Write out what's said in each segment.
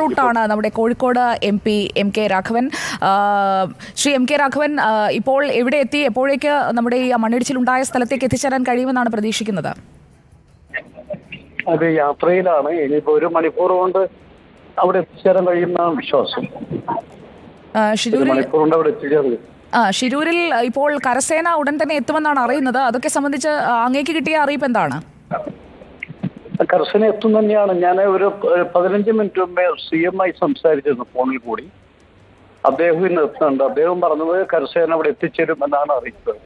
റൂട്ടാണ് നമ്മുടെ Kozhikode M P M K Raghavan. ആ, ശ്രീ എം കെ രാഘവൻ ഇപ്പോൾ എവിടെ എത്തി? എപ്പോഴേക്ക് നമ്മുടെ ഈ മണ്ണിടിച്ചിലുണ്ടായ സ്ഥലത്തേക്ക് എത്തിച്ചേരാൻ കഴിയുമെന്നാണ് പ്രതീക്ഷിക്കുന്നത്? അത് യാത്രയിലാണ്. ഇനിയിപ്പോ ഒരു മണിക്കൂർ കൊണ്ട് അവിടെ എത്തിച്ചേരാൻ കഴിയുന്ന വിശ്വാസം. ആ, ഷിരൂരിൽ മണിക്കൂർ കൊണ്ട് അവിടെ എത്തിച്ചേർന്നു ആ ഷിരൂരിൽ ഇപ്പോൾ കരസേന ഉടൻ തന്നെ എത്തുമെന്നാണ് അറിയുന്നത്. അതൊക്കെ സംബന്ധിച്ച് അങ്ങേക്ക് കിട്ടിയ അറിയിപ്പ് എന്താണ്? കർശന എത്തും തന്നെയാണ്. ഞാൻ ഒരു പതിനഞ്ച് മിനിറ്റ് മുമ്പേ സി എം ആയി സംസാരിച്ചിരുന്നു ഫോണിൽ കൂടി. അദ്ദേഹം ഇന്ന് എത്തുന്നുണ്ട്. അദ്ദേഹം പറഞ്ഞത് കർശന അവിടെ എത്തിച്ചേരും എന്നാണ് അറിയിച്ചത്.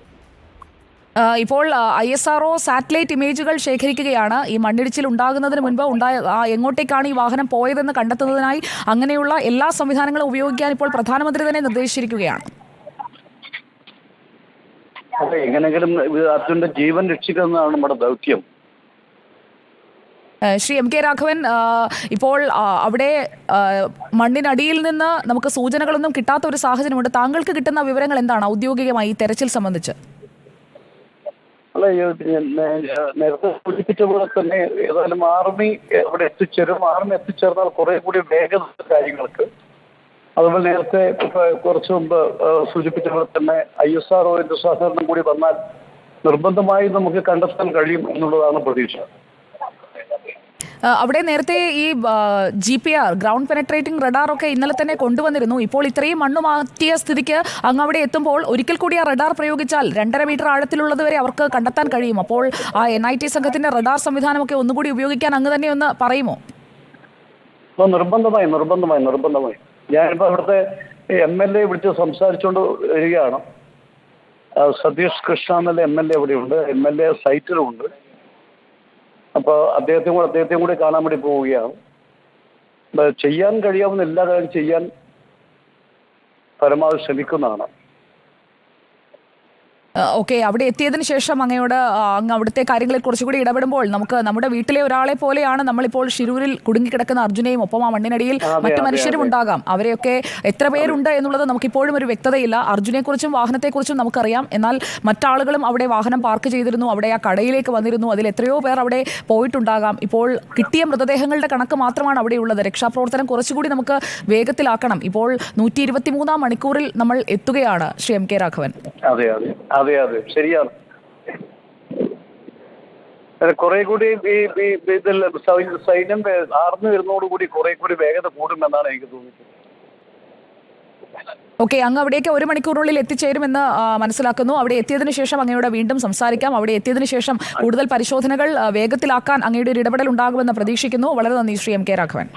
ഇപ്പോൾ ഐ എസ് ആർ സാറ്റലൈറ്റ് ഇമേജുകൾ ശേഖരിക്കുകയാണ്. ഈ മണ്ണിടിച്ചിൽ ഉണ്ടാകുന്നതിന് മുൻപ് ഉണ്ടായ എങ്ങോട്ടേക്കാണ് ഈ വാഹനം പോയതെന്ന് കണ്ടെത്തുന്നതിനായി അങ്ങനെയുള്ള എല്ലാ സംവിധാനങ്ങളും ഉപയോഗിക്കാൻ ഇപ്പോൾ പ്രധാനമന്ത്രി തന്നെ നിർദ്ദേശിച്ചിരിക്കുകയാണ്. അതെ എങ്ങനെയെങ്കിലും അർജുന്റെ ജീവൻ രക്ഷിക്കുന്നതാണ് നമ്മുടെ ദൗത്യം. ശ്രീ എം കെ രാഘവൻ ഇപ്പോൾ അവിടെ മണ്ണിനടിയിൽ നിന്ന് നമുക്ക് സൂചനകളൊന്നും കിട്ടാത്ത ഒരു സാഹചര്യമുണ്ട്. താങ്കൾക്ക് കിട്ടുന്ന വിവരങ്ങൾ എന്താണ് ഔദ്യോഗികമായി ഈ തെരച്ചിൽ സംബന്ധിച്ച്? നേരത്തെ സൂചിപ്പിച്ച പോലെ തന്നെ ഏതായാലും ആർമി അവിടെ എത്തിച്ചേരും. ആർമി എത്തിച്ചേർന്നാൽ കുറെ കൂടി വേഗത കാര്യങ്ങൾക്ക്. അതുപോലെ നേരത്തെ കുറച്ചു മുമ്പ് സൂചിപ്പിച്ച പോലെ തന്നെ ഐ എസ് ആർ ഒന്റെ സഹകരണം കൂടി വന്നാൽ നിർബന്ധമായി നമുക്ക് കണ്ടെത്താൻ കഴിയും എന്നുള്ളതാണ് പ്രതീക്ഷ. അവിടെ നേരത്തെ ഈ G P R ground penetrating radar ഒക്കെ ഇന്നലെ തന്നെ കൊണ്ടുവന്നിരുന്നു. ഇപ്പോൾ ഇത്രയും മണ്ണ് മാറ്റിയ സ്ഥിതിക്ക് അങ്ങ് അവിടെ എത്തുമ്പോൾ ഒരിക്കൽ കൂടി ആ റഡാർ പ്രയോഗിച്ചാൽ രണ്ടര മീറ്റർ ആഴത്തിലുള്ളത് വരെ അവർക്ക് കണ്ടെത്താൻ കഴിയും. അപ്പോൾ ആ എൻ ഐ ടി സംഘത്തിന്റെ റഡാർ സംവിധാനമൊക്കെ ഒന്നുകൂടി ഉപയോഗിക്കാൻ അങ്ങ് തന്നെ ഒന്ന് പറയുമോ? നിർബന്ധമായി നിർബന്ധമായി നിർബന്ധമായി. ഞാനിപ്പോ അവിടുത്തെ എം എൽ എ വിളിച്ച് സംസാരിച്ചുകൊണ്ട് വരികയാണ് സതീഷ് കൃഷ്ണ എന്നുള്ള എം എൽ എ ഇവിടെയുണ്ട് എം എൽ എ സൈറ്റിലുമുണ്ട് അപ്പോൾ അദ്ദേഹത്തെയും കൂടെ അദ്ദേഹത്തെയും കൂടെ കാണാൻ വേണ്ടി പോവുകയാണ്. ചെയ്യാൻ കഴിയാവുന്ന എല്ലാ കാര്യം ചെയ്യാൻ പരമാവധി ശ്രമിക്കുന്നതാണ്. ഓക്കെ അവിടെ എത്തിയതിന് ശേഷം അങ്ങയോട് അങ്ങ് അവിടുത്തെ കാര്യങ്ങളിൽ കുറച്ചുകൂടി ഇടപെടുമ്പോൾ നമുക്ക് നമ്മുടെ വീട്ടിലെ ഒരാളെ പോലെയാണ് നമ്മളിപ്പോൾ ഷിരൂരിൽ കുടുങ്ങിക്കിടക്കുന്ന അർജുനെയും ഒപ്പം ആ മണ്ണിനടിയിൽ മറ്റു മനുഷ്യരും. ഉണ്ടാകാം. അവരെയൊക്കെ എത്ര പേരുണ്ട് എന്നുള്ളത് നമുക്കിപ്പോഴും ഒരു വ്യക്തതയില്ല. അർജുനെക്കുറിച്ചും വാഹനത്തെക്കുറിച്ചും നമുക്കറിയാം. എന്നാൽ മറ്റാളുകളും അവിടെ വാഹനം പാർക്ക് ചെയ്തിരുന്നു. അവിടെ ആ കടയിലേക്ക് വന്നിരുന്നു. അതിൽ എത്രയോ പേർ അവിടെ പോയിട്ടുണ്ടാകാം. ഇപ്പോൾ കിട്ടിയ മൃതദേഹങ്ങളുടെ കണക്ക് മാത്രമാണ് അവിടെ ഉള്ളത്. രക്ഷാപ്രവർത്തനം കുറച്ചുകൂടി നമുക്ക് വേഗത്തിലാക്കണം. ഇപ്പോൾ നൂറ്റി ഇരുപത്തിമൂന്നാം മണിക്കൂറിൽ നമ്മൾ എത്തുകയാണ് ശ്രീ എം കെ രാഘവൻ. അതെ അതെ. അതെ അതെ. ശരിയാണ്. കുറെ കൂടി ഈ ഇതിൽ സൈന്യം ആർന്നു വരുന്നതോടുകൂടി കുറെ കൂടി വേഗത കൂടുമെന്നാണ് എനിക്ക് തോന്നുന്നത് ഓക്കെ അങ്ങ് അവിടേക്ക് ഒരു മണിക്കൂറിനുള്ളിൽ എത്തിച്ചേരുമെന്ന് മനസ്സിലാക്കുന്നു. അവിടെ എത്തിയതിന് ശേഷം അങ്ങയോട് വീണ്ടും സംസാരിക്കാം. അവിടെ എത്തിയതിനു ശേഷം കൂടുതൽ പരിശോധനകൾ വേഗത്തിലാക്കാൻ അങ്ങയുടെ ഒരു ഇടപെടൽ ഉണ്ടാകുമെന്ന് പ്രതീക്ഷിക്കുന്നു. വളരെ നന്ദി ശ്രീ എം കെ രാഘവൻ.